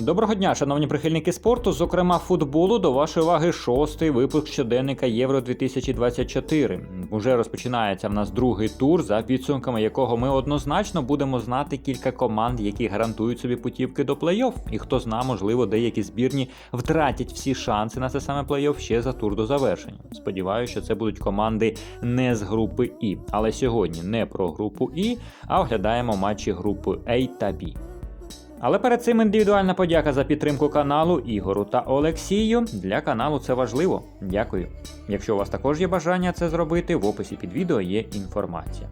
Доброго дня, шановні прихильники спорту, зокрема футболу. До вашої уваги шостий випуск щоденника Євро 2024. Уже розпочинається в нас другий тур, за підсумками якого ми однозначно будемо знати кілька команд, які гарантують собі путівки до плей-офф. І хто зна, можливо, деякі збірні втратять всі шанси на це саме плей-офф ще за тур до завершення. Сподіваюся, що це будуть команди не з групи І. Але сьогодні не про групу І, а оглядаємо матчі групи А та Б. Але перед цим індивідуальна подяка за підтримку каналу Ігору та Олексію. Для каналу це важливо. Дякую. Якщо у вас також є бажання це зробити, в описі під відео є інформація.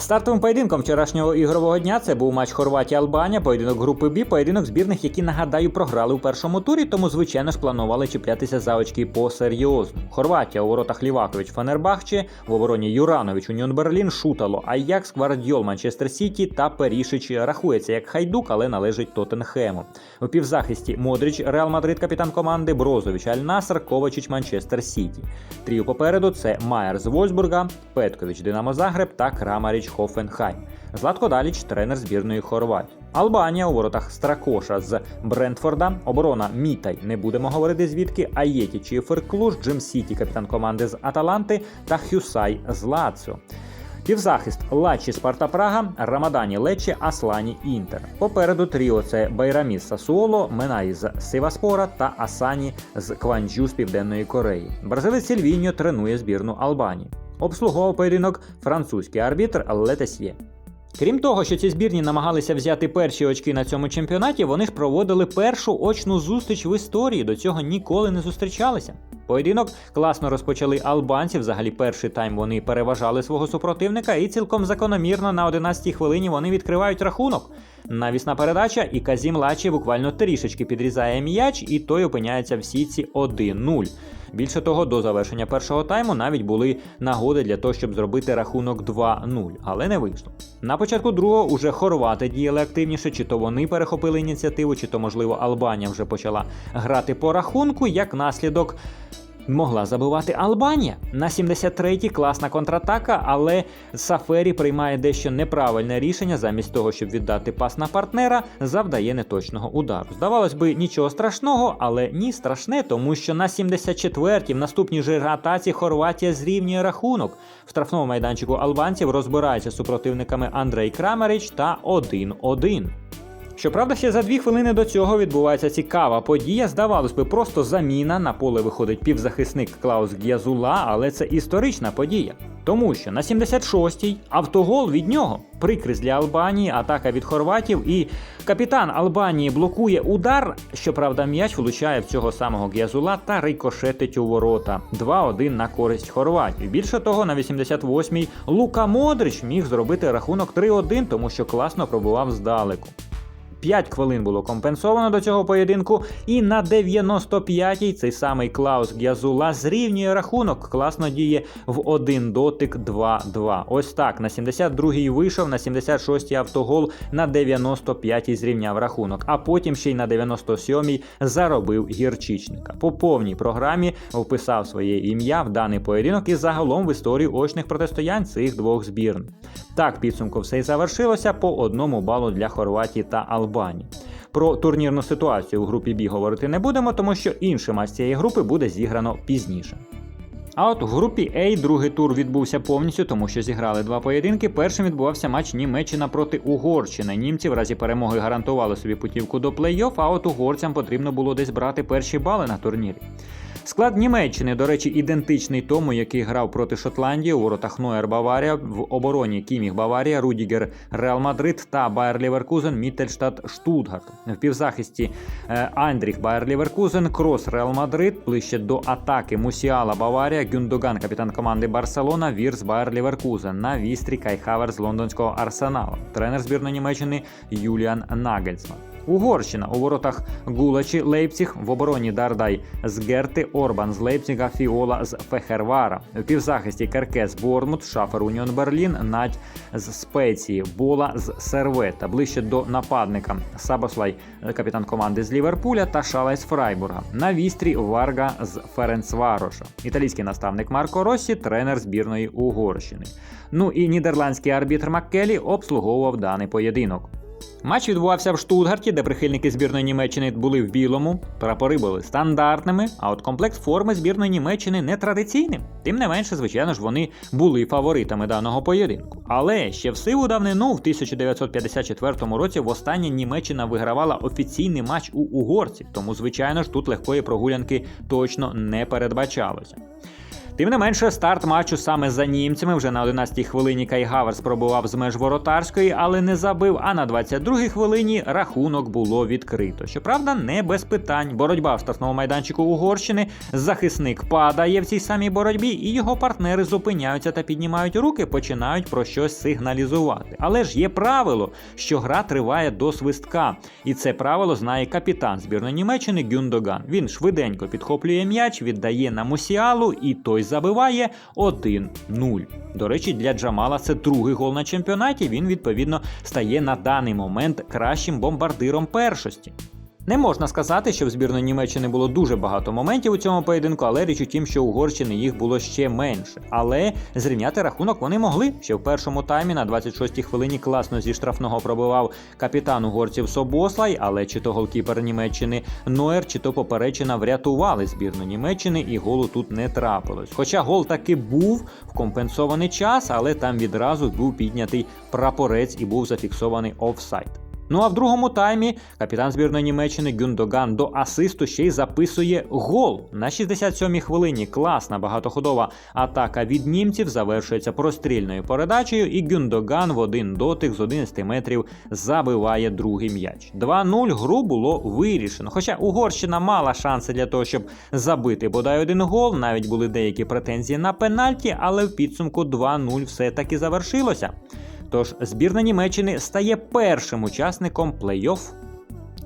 Стартовим поєдинком вчорашнього ігрового дня це був матч Хорватія-Албанія, поєдинок групи Б, поєдинок збірних, які нагадаю програли у першому турі, тому звичайно ж планували чіплятися за очки по серйозно. Хорватія у воротах Лівакович Фанербахче, в обороні Юранович Уніон Берлін, Шутало, Аякс, Гвардіол Манчестер Сіті та Перішич рахується як хайдук, але належить Тоттенхему. У півзахисті Модріч, Реал Мадрид, капітан команди, Брозович Аль Наср, Ковачич Манчестер Сіті. Трію попереду це Майер з Вольсбурга, Петкович Динамо Загреб та Крамаріч Хофенхайм. Златко Даліч, тренер збірної Хорватії. Албанія у воротах Стракоша з Брентфорда, оборона Мітай, не будемо говорити звідки, Аєті Чіфер Клуж, Джим Сіті, капітан команди з Аталанти та Хюсай з Лаціо. Півзахист Лачі Спарта Прага, Рамадані Лечі, Аслані Інтер. Попереду тріо це Байраміс Сасуоло, Менай з Севаспора та Асані з Кванджу з Південної Кореї. Бразилець Сільвіньо тренує збірну Албанії. Обслуговував поєдинок французький арбітр Летесьє. Крім того, що ці збірні намагалися взяти перші очки на цьому чемпіонаті, вони ж проводили першу очну зустріч в історії. До цього ніколи не зустрічалися. Поєдинок класно розпочали албанці. Взагалі, перший тайм вони переважали свого супротивника, і цілком закономірно на 11-й хвилині вони відкривають рахунок. Навісна передача, і Казім Лачі буквально трішечки підрізає м'яч, і той опиняється в сітці 1-0. Більше того, до завершення першого тайму навіть були нагоди для того, щоб зробити рахунок 2-0, але не вийшло. На початку другого уже хорвати діяли активніше, чи то вони перехопили ініціативу, чи то, можливо, Албанія вже почала грати по рахунку. Як наслідок могла забивати Албанія. На 73-й класна контратака, але Сафері приймає дещо неправильне рішення, замість того, щоб віддати пас на партнера, завдає неточного удару. Здавалось би, нічого страшного, але ні страшне, тому що на 74-й в наступній же атаці Хорватія зрівнює рахунок. В штрафному майданчику албанців розбираються з супротивниками Андрей Крамерич та 1-1. Щоправда, ще за дві хвилини до цього відбувається цікава подія. Здавалось би, просто заміна на поле виходить півзахисник Клаус Г'язула, але це історична подія. Тому що на 76-й автогол від нього, прикрість для Албанії, атака від хорватів, і капітан Албанії блокує удар. Щоправда, м'яч влучає в цього самого Г'язула та рикошетить у ворота. 2-1 на користь Хорватів. Більше того, на 88-й Лука Модрич міг зробити рахунок 3-1, тому що класно пробував здалеку. 5 хвилин було компенсовано до цього поєдинку, і на 95-й цей самий Клаус Г'язула зрівнює рахунок, класно діє в один дотик 2-2. Ось так. На 72-й вийшов, на 76-й автогол, на 95-й зрівняв рахунок, а потім ще й на 97-й заробив гірчичника. По повній програмі вписав своє ім'я в даний поєдинок і загалом в історію очних протистоянь цих двох збірних. Так, підсумку все й завершилося по одному балу для Хорватії та Албанії. Про турнірну ситуацію у групі Бі говорити не будемо, тому що інший матч цієї групи буде зіграно пізніше. А от в групі А другий тур відбувся повністю, тому що зіграли два поєдинки. Першим відбувався матч Німеччина проти Угорщини. Німці в разі перемоги гарантували собі путівку до плей-офф, а от угорцям потрібно було десь брати перші бали на турнірі. Склад Німеччини, до речі, ідентичний тому, який грав проти Шотландії у воротах Нойер Баварія, в обороні Кіміх Баварія, Рудігер Реал Мадрид та Байер Ліверкузен Міттельштадт Штутгарт. В півзахисті е, Андріх Байер Ліверкузен, Крос Реал Мадрид, ближче до атаки Мусіала Баварія, Гюндоган, капітан команди Барселона, Вірс Байер Ліверкузен, на вістрі Кай Хавер з лондонського Арсенала, тренер збірної Німеччини Юліан Нагельсман. Угорщина у воротах Гулачі Лейпціг, в обороні Дардай з Герти, Орбан з Лейпціга, Фіола з Фехервара. У півзахисті Керкес Бормут, Шафер Уніон Берлін, Надь з Спеції, Бола з Сервета. Ближче до нападника Сабослай, капітан команди з Ліверпуля та Шалай з Фрайбурга. На вістрі Варга з Ференцвароша. Італійський наставник Марко Россі, тренер збірної Угорщини. Ну і нідерландський арбітр Маккелі обслуговував даний поєдинок. Матч відбувався в Штутгарті, де прихильники збірної Німеччини були в білому, прапори були стандартними, а от комплект форми збірної Німеччини не традиційним. Тим не менше, звичайно ж, вони були фаворитами даного поєдинку. Але ще в сиву давнину, в 1954 році, востаннє Німеччина вигравала офіційний матч у угорців, тому, звичайно ж, тут легкої прогулянки точно не передбачалося. Тим не менше, старт матчу саме за німцями вже на 11-й хвилині Кай Хаверс пробував з меж воротарської, але не забив. А на 22-й хвилині рахунок було відкрито. Щоправда, не без питань. Боротьба в штрафному майданчику Угорщини. Захисник падає в цій самій боротьбі, і його партнери зупиняються та піднімають руки, починають про щось сигналізувати. Але ж є правило, що гра триває до свистка, і це правило знає капітан збірної Німеччини Гюндоган. Він швиденько підхоплює м'яч, віддає на Мусіалу, і той забиває 1-0. До речі, для Джамала це другий гол на чемпіонаті. Він відповідно стає на даний момент кращим бомбардиром першості. Не можна сказати, що в збірної Німеччини було дуже багато моментів у цьому поєдинку, але річ у тім, що Угорщини їх було ще менше. Але зрівняти рахунок вони могли. Ще в першому таймі на 26-й хвилині класно зі штрафного пробивав капітан угорців Собослай, але чи то голкіпер Німеччини Ноер, чи то поперечина врятували збірну Німеччини, і голу тут не трапилось. Хоча гол таки був в компенсований час, але там відразу був піднятий прапорець і був зафіксований офсайд. Ну а в другому таймі капітан збірної Німеччини Гюндоган до асисту ще й записує гол. На 67-й хвилині класна багатоходова атака від німців завершується прострільною передачею, і Гюндоган в один дотик з 11 метрів забиває другий м'яч. 2-0 гру було вирішено. Хоча Угорщина мала шанси для того, щоб забити бодай один гол, навіть були деякі претензії на пенальті, але в підсумку 2-0 все-таки завершилося. Тож збірна Німеччини стає першим учасником плей-офф.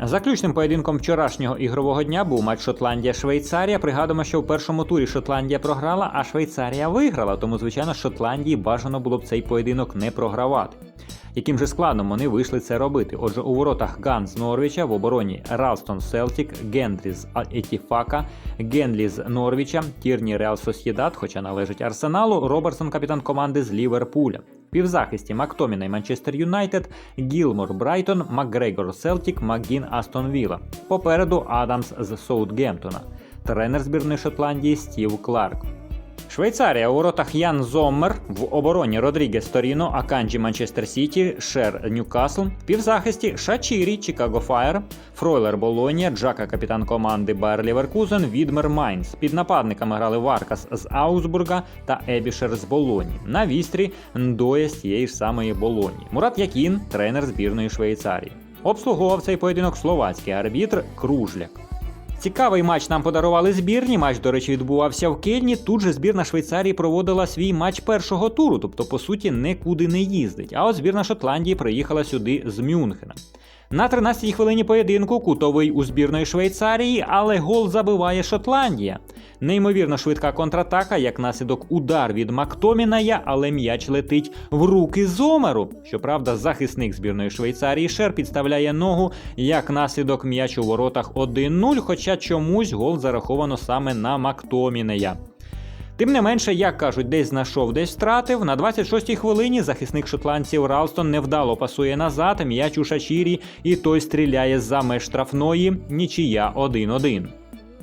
Заключним поєдинком вчорашнього ігрового дня був матч Шотландія-Швейцарія. Пригадуємо, що в першому турі Шотландія програла, а Швейцарія виграла. Тому, звичайно, Шотландії бажано було б цей поєдинок не програвати. Яким же складом вони вийшли це робити? Отже, у воротах Ган з Норвіча, в обороні Ралстон Селтік, Гендрі з Етіфака, Генлі з Норвіча, Тірні Реал Сосєдат, хоча належить Арсеналу, Робертсон, капітан команди з Ліверпуля. Півзахисті Мактоміна і Манчестер Юнайтед, Гілмор Брайтон, Макгрегор Селтік, Макгін Астон Вілла. Попереду Адамс з Соутгемптона. Тренер збірної Шотландії Стів Кларк. Швейцарія у воротах Ян Зоммер, в обороні Родрігес Торіно, Аканджі Манчестер Сіті, Шер Ньюкасл, півзахисті Шачірі, Чикаго Фаєр, Фройлер Болонія, Джака капітан команди Байер Ліверкузен, Відмер Майнц. Під нападниками грали Варкас з Аусбурга та Ебішер з Болоні. На вістрі Ндоє з тієї ж самої Болоні. Мурат Якін, тренер збірної Швейцарії. Обслуговував цей поєдинок словацький арбітр Кружляк. Цікавий матч нам подарували збірні. Матч, до речі, відбувався в Кельні. Тут же збірна Швейцарії проводила свій матч першого туру, тобто, по суті, нікуди не їздить. А от збірна Шотландії приїхала сюди з Мюнхена. На 13-й хвилині поєдинку кутовий у збірної Швейцарії, але гол забиває Шотландія. Неймовірно швидка контратака, як наслідок удар від Мактоміная, але м'яч летить в руки Зомеру. Щоправда, захисник збірної Швейцарії Шер підставляє ногу, як наслідок м'яч у воротах 1-0, хоча чомусь гол зараховано саме на Мактомінея. Тим не менше, як кажуть, десь знайшов, десь втратив. На 26-й хвилині захисник шотландців Ралстон невдало пасує назад, м'яч у Шачірі, і той стріляє за меж штрафної, нічия 1-1.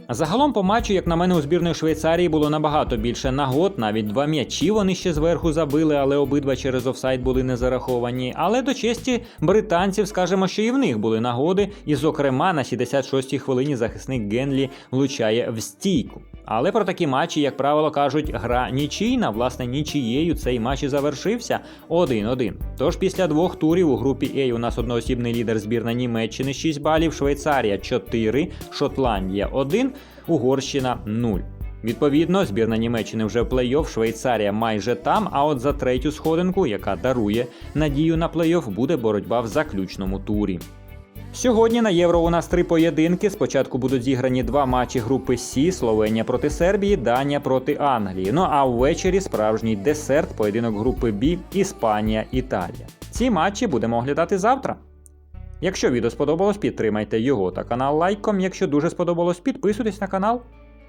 Загалом по матчу, як на мене, у збірної Швейцарії було набагато більше нагод, навіть два м'ячі вони ще зверху забили, але обидва через офсайд були не зараховані. Але до честі британців, скажемо, що і в них були нагоди, і, зокрема, на 66-й хвилині захисник Генлі влучає в стійку. Але про такі матчі, як правило, кажуть, гра нічийна, власне, нічією цей матч і завершився 1-1. Тож після двох турів у групі А у нас одноосібний лідер збірна Німеччини 6 балів, Швейцарія 4, Шотландія 1, Угорщина 0. Відповідно, збірна Німеччини вже плей-офф, Швейцарія майже там. А от за третю сходинку, яка дарує надію на плей-офф, буде боротьба в заключному турі. Сьогодні на євро у нас три поєдинки. Спочатку будуть зіграні два матчі групи Сі, Словенія проти Сербії, Данія проти Англії. Ну а ввечері справжній десерт, поєдинок групи Б, Іспанія, Італія. Ці матчі будемо оглядати завтра. Якщо відео сподобалось, підтримайте його та канал лайком. Якщо дуже сподобалось, підписуйтесь на канал.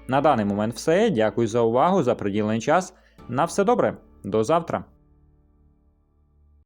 На даний момент все. Дякую за увагу, за приділений час. На все добре. До завтра.